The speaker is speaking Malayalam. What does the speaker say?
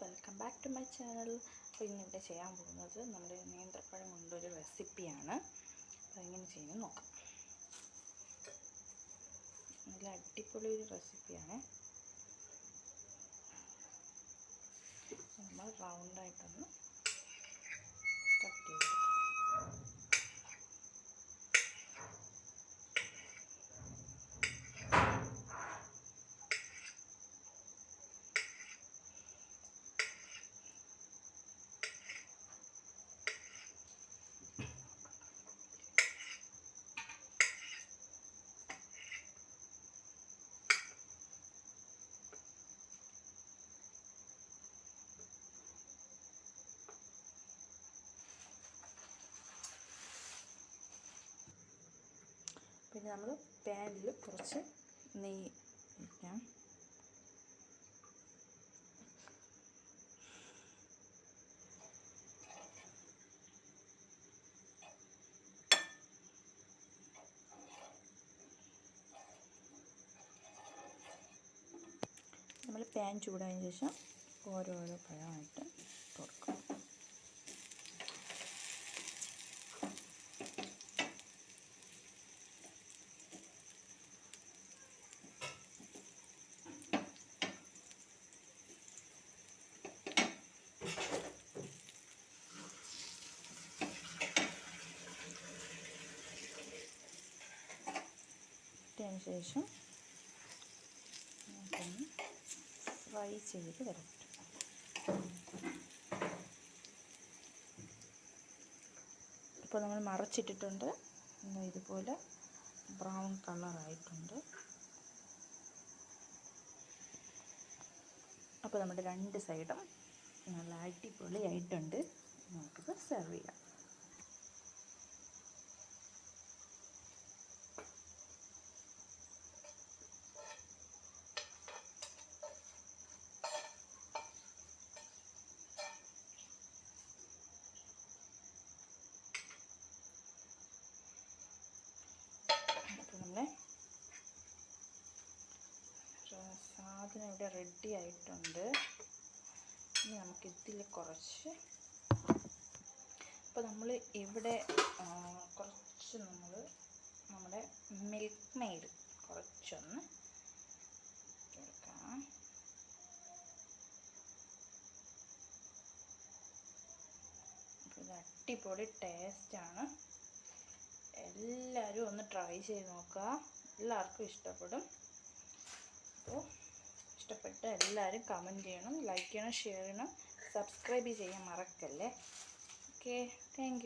Welcome back to my channel അപ്പോൾ ഇന്നിവിടെ ചെയ്യാൻ പോകുന്നത് നമ്മുടെ നേന്ത്രപ്പഴം കൊണ്ടൊരു റെസിപ്പിയാണ് അപ്പോൾ എങ്ങനെ ചെയ്യുന്നത് നോക്കാം. നല്ല അടിപൊളി ഒരു റെസിപ്പിയാണ് നമ്മൾ റൗണ്ടായിട്ടൊന്ന് പിന്നെ നമ്മൾ പാനിൽ കുറച്ച് നെയ്യ് ഒഴിക്കാം. നമ്മൾ പാൻ ചൂടായതിനു ശേഷം ഓരോരോ പഴമായിട്ട് ഇട്ടതിന് ശേഷം നമുക്കൊന്ന് ഫ്രൈ ചെയ്ത് വരട്ടെ. ഇപ്പോൾ നമ്മൾ മറച്ചിട്ടിട്ടുണ്ട്. ഇതുപോലെ ബ്രൗൺ കളറായിട്ടുണ്ട് അപ്പോൾ നമ്മുടെ രണ്ട് സൈഡും നല്ല അടിപൊളിയായിട്ടുണ്ട്. ഇവിടെ റെഡി ആയിട്ടുണ്ട്. ഇനി നമുക്ക് ഇതിൽ കുറച്ച് അപ്പോൾ നമ്മൾ ഇവിടെ കുറച്ച് നമ്മൾ നമ്മുടെ മിൽക്ക് മെയ്ഡ് കുറച്ചൊന്ന് എടുക്കാം ഇത് അടിപൊളി ടേസ്റ്റാണ് എല്ലാവരും ഒന്ന് ട്രൈ ചെയ്ത് നോക്കുക. എല്ലാവർക്കും ഇഷ്ടപ്പെടും. ഇഷ്ടപ്പെട്ട എല്ലാവരും കമന്റ് ചെയ്യണം ലൈക്ക് ചെയ്യണം ഷെയർ ചെയ്യണം സബ്സ്ക്രൈബ് ചെയ്യാൻ മറക്കല്ലേ? Okay thank